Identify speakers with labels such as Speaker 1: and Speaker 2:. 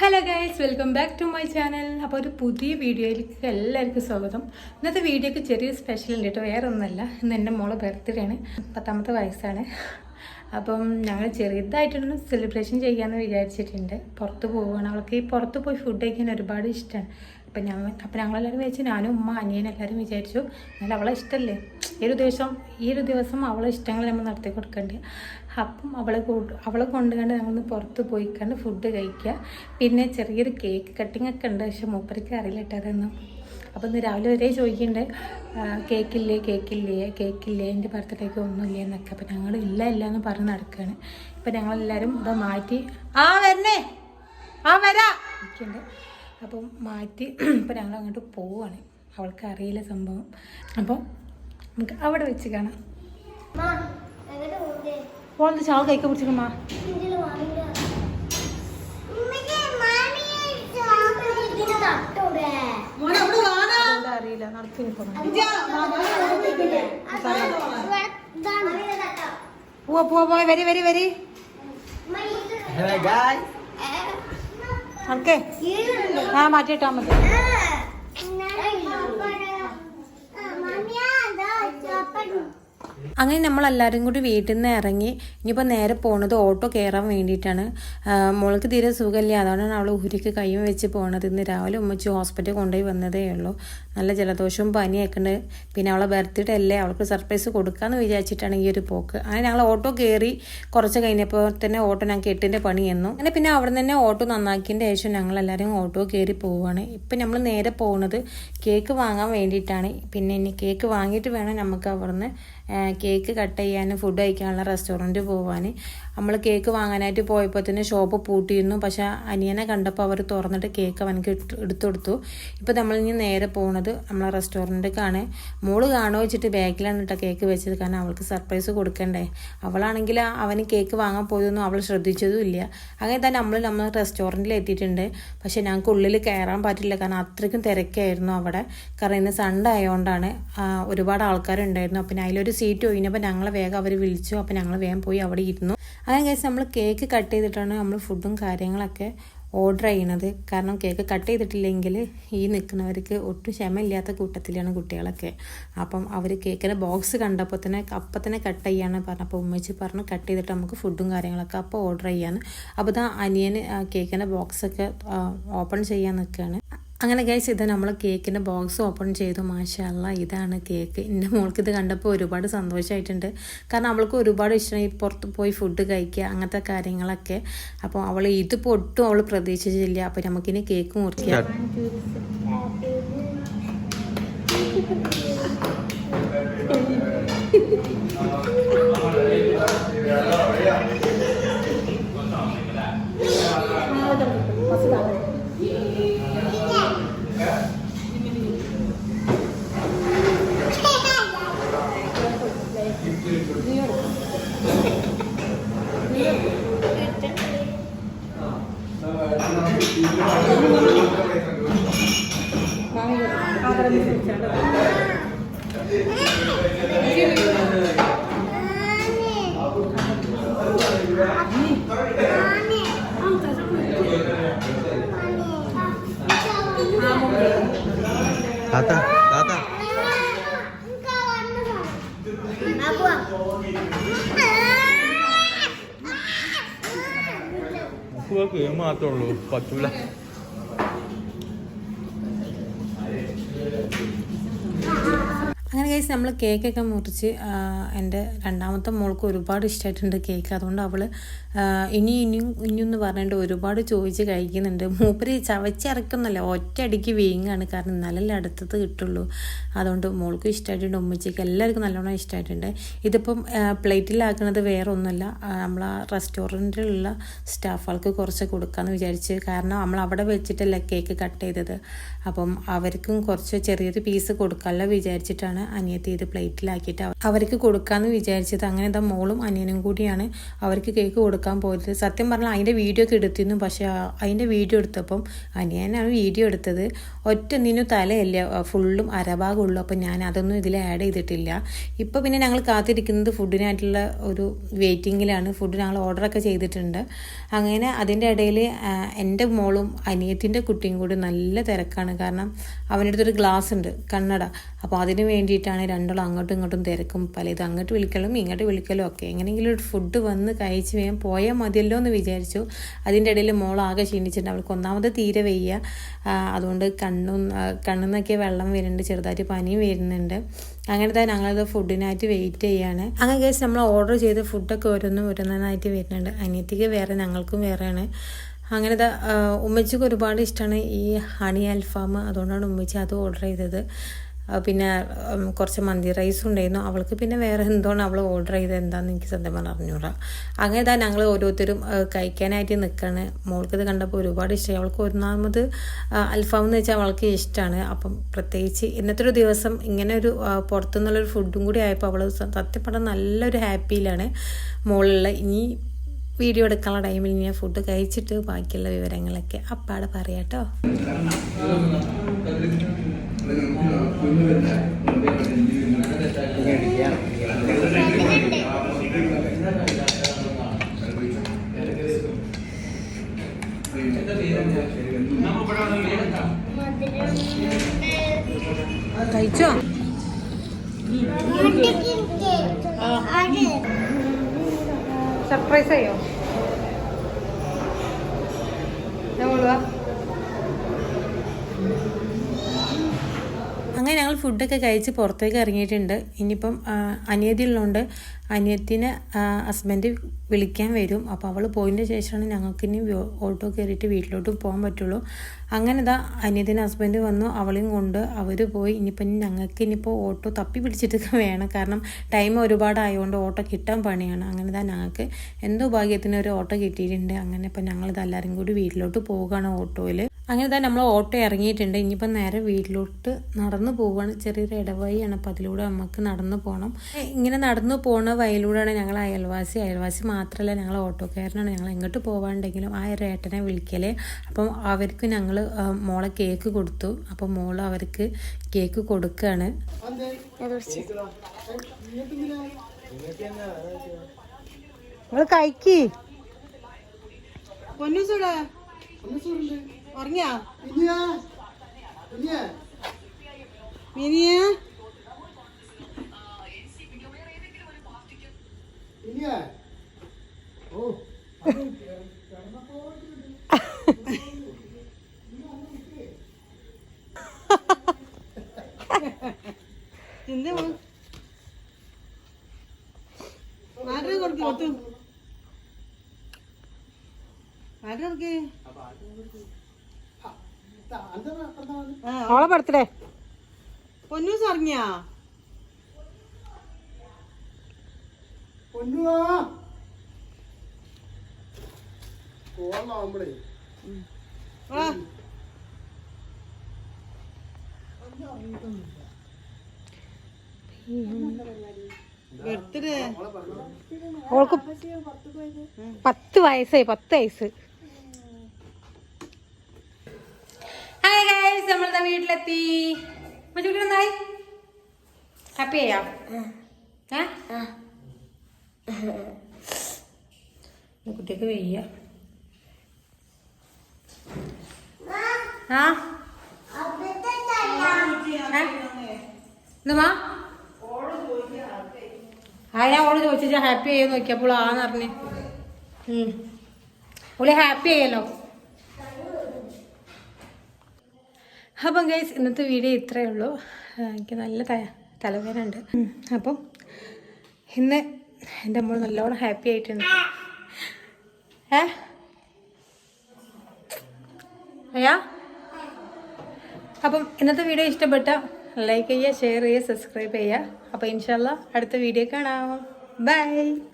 Speaker 1: Hello guys welcome back to my channel അപ്പോൾ ഒരു പുതിയ വീഡിയോയിലേക്ക് എല്ലാവർക്കും സ്വാഗതം. ഇന്നത്തെ വീഡിയോക്ക് ചെറിയൊരു സ്പെഷ്യൽ ഉണ്ട് കേട്ടോ വേറെ ഒന്നല്ല ഇന്ന് എന്റെ മോളെ ബർത്ത്ഡേ പത്താമത്തെ വയസ്സാണ്. അപ്പം ഞങ്ങൾ ചെറുതായിട്ടൊന്ന് സെലിബ്രേഷൻ ചെയ്യാമെന്ന് വിചാരിച്ചിട്ടുണ്ട്. പുറത്ത് പോവുകയാണ്. അവൾക്ക് ഈ പുറത്ത് പോയി ഫുഡ് കഴിക്കാൻ ഒരുപാട് ഇഷ്ടമാണ് അപ്പം ഞങ്ങൾ അപ്പം ഞങ്ങളെല്ലാവരും വിചാരിച്ചു ഞാനും ഉമ്മ അനിയൻ എല്ലാവരും വിചാരിച്ചു എന്നാൽ അവളെ ഇഷ്ടമല്ലേ? ഈ ഒരു ദിവസം ഈ ഒരു ദിവസം അവളെ ഇഷ്ടങ്ങൾ നമ്മൾ നടത്തി കൊടുക്കേണ്ടത് അപ്പം അവളെ കൊണ്ട് അവളെ കൊണ്ടുകണ്ട് ഞങ്ങളൊന്ന് പുറത്ത് പോയി കണ്ട് ഫുഡ് കഴിക്കുക. പിന്നെ ചെറിയൊരു കേക്ക് കട്ടിംഗ് ഒക്കെ ഉണ്ട് പക്ഷെ മൂപ്പരയ്ക്ക് അറിയില്ല കേട്ടോ അതൊന്നും. അപ്പോൾ ഇന്ന് രാവിലെ വരെ ചോദിക്കുന്നുണ്ട് കേക്കില്ലേ കേക്കില്ലേ കേക്കില്ലേ എന്റെ ബർത്ത്ഡേക്ക് ഒന്നുമില്ല എന്നൊക്കെ. അപ്പം ഞങ്ങൾ ഇല്ല ഇല്ല എന്ന് പറഞ്ഞ് നടക്കുകയാണ്. ഇപ്പം ഞങ്ങളെല്ലാവരും ഇതാ മാറ്റി ആ വരണേ ആ വരാ ഇരിക്കുന്നുണ്ട്. അപ്പം മാറ്റി ഇപ്പം ഞങ്ങൾ അങ്ങോട്ട് പോവാണ്. അവൾക്ക് അറിയില്ല സംഭവം. അപ്പം നമുക്ക് അവിടെ വെച്ച് കാണാം. ഓളത് ചാൾ കൈക്ക് പിടിച്ചിട്ടുമാ അറിയില്ല. നടത്തി പോവാ പോവാ പോവാ. വരി വരി വരി. നടക്കേ ആ മാറ്റിയിട്ടാ മതി അങ്ങനെ നമ്മൾ എല്ലാവരും കൂടി വീട്ടിൽ നിന്ന് ഇറങ്ങി ഇനിയിപ്പോൾ നേരെ പോണത് ഓട്ടോ കയറാൻ വേണ്ടിയിട്ടാണ്. മോൾക്ക് തീരെ സുഖമില്ല. അതുകൊണ്ടാണ് അവൾ ഉരുക്ക് കൈയും വെച്ച് പോണത്. ഇന്ന് രാവിലെ ഉമ്മച്ചി ഹോസ്പിറ്റലിൽ കൊണ്ടുപോയി വന്നതേ ഉള്ളൂ. നല്ല ജലദോഷവും പനിയൊക്കെ ഉണ്ട്. പിന്നെ അവളെ ബർത്ത്ഡേ അല്ലേ അവൾക്ക് സർപ്രൈസ് കൊടുക്കാമെന്ന് വിചാരിച്ചിട്ടാണ് ഈ ഒരു പോക്ക്. അങ്ങനെ ഞങ്ങൾ ഓട്ടോ കയറി കുറച്ച് കഴിഞ്ഞപ്പോൾ തന്നെ ഓട്ടോ ഞങ്ങൾക്ക് എട്ടിന്റെ പണി എന്നു. അങ്ങനെ പിന്നെ അവിടെ തന്നെ ഓട്ടോ നന്നാക്കിയതിന്റെ ശേഷം ഞങ്ങൾ എല്ലാവരും ഓട്ടോ കയറി പോവുകയാണ് ഇപ്പം നമ്മൾ നേരെ പോകുന്നത് കേക്ക് വാങ്ങാൻ വേണ്ടിയിട്ടാണ്. പിന്നെ ഇനി കേക്ക് വാങ്ങിയിട്ട് വേണം നമുക്ക് അവിടുന്ന് കേക്ക് കട്ട് ചെയ്യാനും ഫുഡ് കഴിക്കാനുള്ള റെസ്റ്റോറന്റ് പോകാൻ നമ്മൾ കേക്ക് വാങ്ങാനായിട്ട് പോയപ്പോൾ തന്നെ ഷോപ്പ് പൂട്ടിയിരുന്നു. പക്ഷേ അനിയനെ കണ്ടപ്പോൾ അവർ തുറന്നിട്ട് കേക്ക് അവനക്ക് എടുത്തു കൊടുത്തു. ഇപ്പോൾ നമ്മൾ ഇനി നേരെ പോകുന്നത് നമ്മളെ റെസ്റ്റോറന്റിലേക്കാണ് മോൾ കാണുമോ വെച്ചിട്ട് ബാഗിലാണ് കേട്ടോ കേക്ക് വെച്ചത്. കാരണം അവൾക്ക് സർപ്രൈസ് കൊടുക്കണ്ടേ. അവളാണെങ്കിൽ അവന് കേക്ക് വാങ്ങാൻ പോയതൊന്നും അവൾ ശ്രദ്ധിച്ചതും ഇല്ല. അങ്ങനെ തന്നെ നമ്മൾ നമ്മൾ റെസ്റ്റോറന്റിൽ എത്തിയിട്ടുണ്ട്. പക്ഷേ ഞങ്ങൾക്ക് ഉള്ളിൽ കയറാൻ പറ്റില്ല. കാരണം അത്രയ്ക്കും തിരക്കായിരുന്നു അവിടെ. കാരണം ഇന്ന് സൺഡേ ആയതുകൊണ്ടാണ് ഒരുപാട് ആൾക്കാരുണ്ടായിരുന്നു. അപ്പം അതിലൊരു സീറ്റ് ഒഴിഞ്ഞപ്പോൾ ഞങ്ങളെ വേഗം അവർ വിളിച്ചു. അപ്പം ഞങ്ങൾ വേഗം പോയി അവിടെ ഇരുന്നു. അങ്ങനെ കഴിച്ച് നമ്മൾ കേക്ക് കട്ട് ചെയ്തിട്ടാണ് നമ്മൾ ഫുഡും കാര്യങ്ങളൊക്കെ ഓർഡർ ചെയ്യണത്. കാരണം കേക്ക് കട്ട് ചെയ്തിട്ടില്ലെങ്കിൽ ഈ നിൽക്കുന്നവർക്ക് ഒട്ടും ക്ഷമയില്ലാത്ത കൂട്ടത്തിലാണ് കുട്ടികളൊക്കെ. അപ്പം അവർ കേക്കിന്റെ ബോക്സ് കണ്ടപ്പോൾ തന്നെ അപ്പം തന്നെ കട്ട് ചെയ്യാന്ന് പറഞ്ഞപ്പോൾ ഉമ്മച്ചി പറഞ്ഞ് കട്ട് ചെയ്തിട്ട് നമുക്ക് ഫുഡും കാര്യങ്ങളൊക്കെ അപ്പോൾ ഓർഡർ ചെയ്യാണ് അപ്പോൾ ഇതാ അനിയന് കേക്കിന്റെ ബോക്സൊക്കെ ഓപ്പൺ ചെയ്യാൻ നിൽക്കുകയാണ് അങ്ങനെ ഗൈസ് ഇത് നമ്മൾ കേക്കിന്റെ ബോക്സ് ഓപ്പൺ ചെയ്തു. മാഷല്ല ഇതാണ് കേക്ക്. എന്റെ മോൾക്ക് ഇത് കണ്ടപ്പോൾ ഒരുപാട് സന്തോഷമായിട്ടുണ്ട് കാരണം അവൾക്ക് ഒരുപാട് ഇഷ്ടമായി പുറത്ത് പോയി ഫുഡ് കഴിക്കുക അങ്ങനത്തെ കാര്യങ്ങളൊക്കെ. അപ്പോൾ അവൾ ഇത് പൊട്ടും അവൾ പ്രതീക്ഷിച്ചില്ല. അപ്പോൾ നമുക്കിനി കേക്ക് മുറിക്കാം.
Speaker 2: താത്ത താത്ത. നമുക്ക് മാത്രമേ ഉള്ളൂ. പറ്റൂല.
Speaker 1: കേസ് നമ്മൾ കേക്കൊക്കെ മുറിച്ച് എന്റെ രണ്ടാമത്തെ മോൾക്ക് ഒരുപാട് ഇഷ്ടമായിട്ടുണ്ട് കേക്ക് അതുകൊണ്ട് അവൾ ഇനി ഇനിയും ഇനിയൊന്ന് പറഞ്ഞിട്ട് ഒരുപാട് ചോദിച്ച് കഴിക്കുന്നുണ്ട്. മൂപ്പര് ചവച്ചിറക്കുന്നല്ല ഒറ്റയടിക്ക് വീങ്ങാണ്. കാരണം എന്നാലല്ലേ അടുത്തത് കിട്ടുള്ളൂ. അതുകൊണ്ട് മോൾക്കും ഇഷ്ടമായിട്ടുണ്ട് ഉമ്മച്ചിക്ക് എല്ലാവർക്കും നല്ലോണം ഇഷ്ടമായിട്ടുണ്ട് ഇതിപ്പം പ്ലേറ്റിലാക്കുന്നത് വേറെ ഒന്നുമല്ല നമ്മൾ ആ റെസ്റ്റോറന്റിലുള്ള സ്റ്റാഫുകൾക്ക് കുറച്ച് കൊടുക്കാമെന്ന് വിചാരിച്ച് കാരണം നമ്മൾ അവിടെ വെച്ചിട്ടല്ല കേക്ക് കട്ട് ചെയ്തത്. അപ്പം അവർക്കും കുറച്ച് ചെറിയൊരു പീസ് കൊടുക്കാമല്ലോ വിചാരിച്ചിട്ടാണ് അനിയത്തി ഇത് പ്ലേറ്റിലാക്കിയിട്ട് അവ- അവർക്ക് കൊടുക്കാമെന്ന് വിചാരിച്ചത്. അങ്ങനെ എന്താ മോളും അനിയനും കൂടിയാണ് അവർക്ക് കേക്ക് കൊടുക്കാൻ പോയത്. സത്യം പറഞ്ഞാൽ അതിന്റെ വീഡിയോ ഒക്കെ എടുത്തിരുന്നു. പക്ഷേ അതിന്റെ വീഡിയോ എടുത്തപ്പം അനിയനാണ് വീഡിയോ എടുത്തത്. ഒറ്റ നിന്നു തലയല്ല. ഫുള്ളും അരഭാഗമുള്ളൂ. അപ്പം ഞാൻ അതൊന്നും ഇതിൽ ആഡ് ചെയ്തിട്ടില്ല. ഇപ്പോൾ പിന്നെ ഞങ്ങൾ കാത്തിരിക്കുന്നത് ഫുഡിനായിട്ടുള്ള ഒരു വെയിറ്റിങ്ങിലാണ്. ഫുഡ് ഞങ്ങൾ ഓർഡറൊക്കെ ചെയ്തിട്ടുണ്ട്. അങ്ങനെ അതിന്റെ ഇടയിൽ എന്റെ മോളും അനിയത്തിന്റെ കുട്ടിയും കൂടി നല്ല തിരക്കാണ്. കാരണം അവന്റെ അടുത്തൊരു ഗ്ലാസ് ഉണ്ട് കണ്ണട. അപ്പോൾ അതിന് വേണ്ടിയിട്ടാണ് രണ്ടോളം അങ്ങോട്ടും ഇങ്ങോട്ടും തിരക്കും. പല ഇത് അങ്ങോട്ട് വിളിക്കലും ഇങ്ങോട്ട് വിളിക്കലും ഒക്കെ. എങ്ങനെയെങ്കിലും ഒരു ഫുഡ് വന്ന് കഴിച്ച് വേഗം പോയാൽ മതിയല്ലോ എന്ന് വിചാരിച്ചു. അതിന്റെ ഇടയിൽ മോൾ ആകെ ക്ഷീണിച്ചിട്ടുണ്ട്. അവൾക്ക് ഒന്നാമത് തീരെ വയ്യ. അതുകൊണ്ട് കണ്ണും കണ്ണിന്നൊക്കെ വെള്ളം വരുന്നുണ്ട്. ചെറുതായിട്ട് പനിയും വരുന്നുണ്ട്. അങ്ങനെ തന്നെ ഞങ്ങളത് ഫുഡിനായിട്ട് വെയിറ്റ് ചെയ്യാണ്. അങ്ങനെ കേസ് നമ്മൾ ഓർഡർ ചെയ്ത ഫുഡൊക്കെ ഓരോന്നും ഓരോന്നായിട്ട് വരുന്നുണ്ട്. അനിയത്തിക്ക് വേറെ ഞങ്ങൾക്കും വേറെയാണ്. അങ്ങനത്തെ ഉമ്മച്ചിക്ക് ഒരുപാട് ഇഷ്ടമാണ് ഈ ഹണി അൽഫാം അതുകൊണ്ടാണ് ഉമ്മച്ചി അത് ഓർഡർ ചെയ്തത്. പിന്നെ കുറച്ച് മന്തി റൈസ് ഉണ്ടായിരുന്നു. അവൾക്ക് പിന്നെ വേറെ എന്തോന്ന് അവൾ ഓർഡർ ചെയ്തത് എന്താണെന്ന് എനിക്ക് സത്യം പറഞ്ഞാൽ അറിഞ്ഞൂടാ. അങ്ങനെ തന്നെ ഞങ്ങൾ ഓരോരുത്തരും കഴിക്കാനായിട്ട് നിൽക്കുകയാണ് മോൾക്ക് ഇത് കണ്ടപ്പോൾ ഒരുപാട് ഇഷ്ടമായി അവൾക്ക് ഒന്നാമത് അൽഫാം എന്ന് വെച്ചാൽ അവൾക്ക് ഇഷ്ടമാണ് അപ്പം പ്രത്യേകിച്ച് ഇന്നത്തെ ഒരു ദിവസം ഇങ്ങനെ ഒരു പുറത്തുനിന്നുള്ളൊരു ഫുഡും കൂടി ആയപ്പോൾ അവൾ സത്യം നല്ലൊരു ഹാപ്പിയിലാണ് മോളുള്ള ഇനി വീഡിയോ എടുക്കാനുള്ള ടൈമിൽ ഞാൻ ഫുഡ് കഴിച്ചിട്ട് ബാക്കിയുള്ള വിവരങ്ങളൊക്കെ അപ്പാടെ പറയാട്ടോ. കഴിച്ചോ? സർപ്രൈസ് അയ്യോ അങ്ങനെ ഞങ്ങൾ ഫുഡൊക്കെ കഴിച്ച് പുറത്തേക്ക് ഇറങ്ങിയിട്ടുണ്ട്. ഇനിയിപ്പം അനിയതിയുള്ളതുകൊണ്ട് അനിയത്തിനെ ഹസ്ബൻഡ് വിളിക്കാൻ വരും. അപ്പോൾ അവൾ പോയതിന് ശേഷമാണ് ഞങ്ങൾക്ക് ഇനി ഓട്ടോ കയറിയിട്ട് വീട്ടിലോട്ട് പോകാൻ പറ്റുള്ളൂ. അങ്ങനെ ഇതാ അനിയത്തിന്റെ ഹസ്ബൻഡ് വന്നു അവളെയും കൊണ്ട് അവർ പോയി. ഇനിയിപ്പം ഞങ്ങൾക്ക് ഇനിയിപ്പോൾ ഓട്ടോ തപ്പി പിടിച്ചിട്ട് വേണം. കാരണം ടൈം ഒരുപാട് ആയതുകൊണ്ട് ഓട്ടോ കിട്ടാൻ പണിയാണ്. അങ്ങനെ ഇതാ ഞങ്ങൾക്ക് എന്തോ ഭാഗ്യത്തിന് ഒരു ഓട്ടോ കിട്ടിയിട്ടുണ്ട്. അങ്ങനെ ഇപ്പം ഞങ്ങളിത് എല്ലാവരും കൂടി വീട്ടിലോട്ട് പോവുകയാണ് ഓട്ടോയിൽ അങ്ങനെ തന്നെ നമ്മൾ ഓട്ടോ ഇറങ്ങിയിട്ടുണ്ട്. ഇനിയിപ്പം നേരെ വീട്ടിലോട്ട് നടന്നു പോവുകയാണ്. ചെറിയൊരു ഇടവഴിയാണ്. അപ്പം അതിലൂടെ നമുക്ക് നടന്നു പോകണം ഇങ്ങനെ നടന്നു പോണ വഴിയിലൂടെയാണ് ഞങ്ങൾ അയൽവാസി. അയൽവാസി മാത്രമല്ല ഞങ്ങൾ ഓട്ടോക്കാരനാണ്. ഞങ്ങൾ എങ്ങോട്ട് പോകാണ്ടെങ്കിലും ആ ഒരു ഏട്ടനെ വിളിക്കലേ. അപ്പം അവർക്ക് ഞങ്ങൾ മോളെ കേക്ക് കൊടുത്തു. അപ്പം മോൾ അവർക്ക് കേക്ക് കൊടുക്കുകയാണ് നിങ്ങൾ കഴിക്കി.
Speaker 3: ഉറങ്ങിയാ? മിനിയ? എന്താ ആരുടെ കൊടുക്കും ഒത്തു ആരുടെ കൊടുക്കേ?
Speaker 1: മോളെ ബർത്ത്ഡേ
Speaker 3: പൊന്നൂസ് ബർത്ത്ഡേ.
Speaker 1: ഓൾക്ക് പത്ത് വയസ്സായി പത്ത് വയസ്സ്. ഹായ് ഗൈസ് നമ്മളുടെ വീട്ടിലെത്തി. ഹാപ്പി ആയാ? ഏ? കുട്ടിക്ക് വയ്യ. ആ? എന്തുമാ ഞാൻ ഓൾ ചോദിച്ചാ ഹാപ്പി ആയി നോക്കിയപ്പോൾ ആന്ന് പറഞ്ഞ്. ഓൾ ഹാപ്പി ആയല്ലോ. അപ്പം ഗൈസ് ഇന്നത്തെ വീഡിയോ ഇത്രയേ ഉള്ളൂ. എനിക്ക് നല്ല തലവേദന ഉണ്ട്. അപ്പം ഇന്ന് എന്റെ അമ്മ നല്ലോണം ഹാപ്പി ആയിട്ടുണ്ട്. ഏ? അയ്യാ? അപ്പം ഇന്നത്തെ വീഡിയോ ഇഷ്ടപ്പെട്ട ലൈക്ക് ചെയ്യുക ഷെയർ ചെയ്യുക സബ്സ്ക്രൈബ് ചെയ്യുക. അപ്പോൾ ഇൻഷാല്ല അടുത്ത വീഡിയോ കാണാം. ബൈ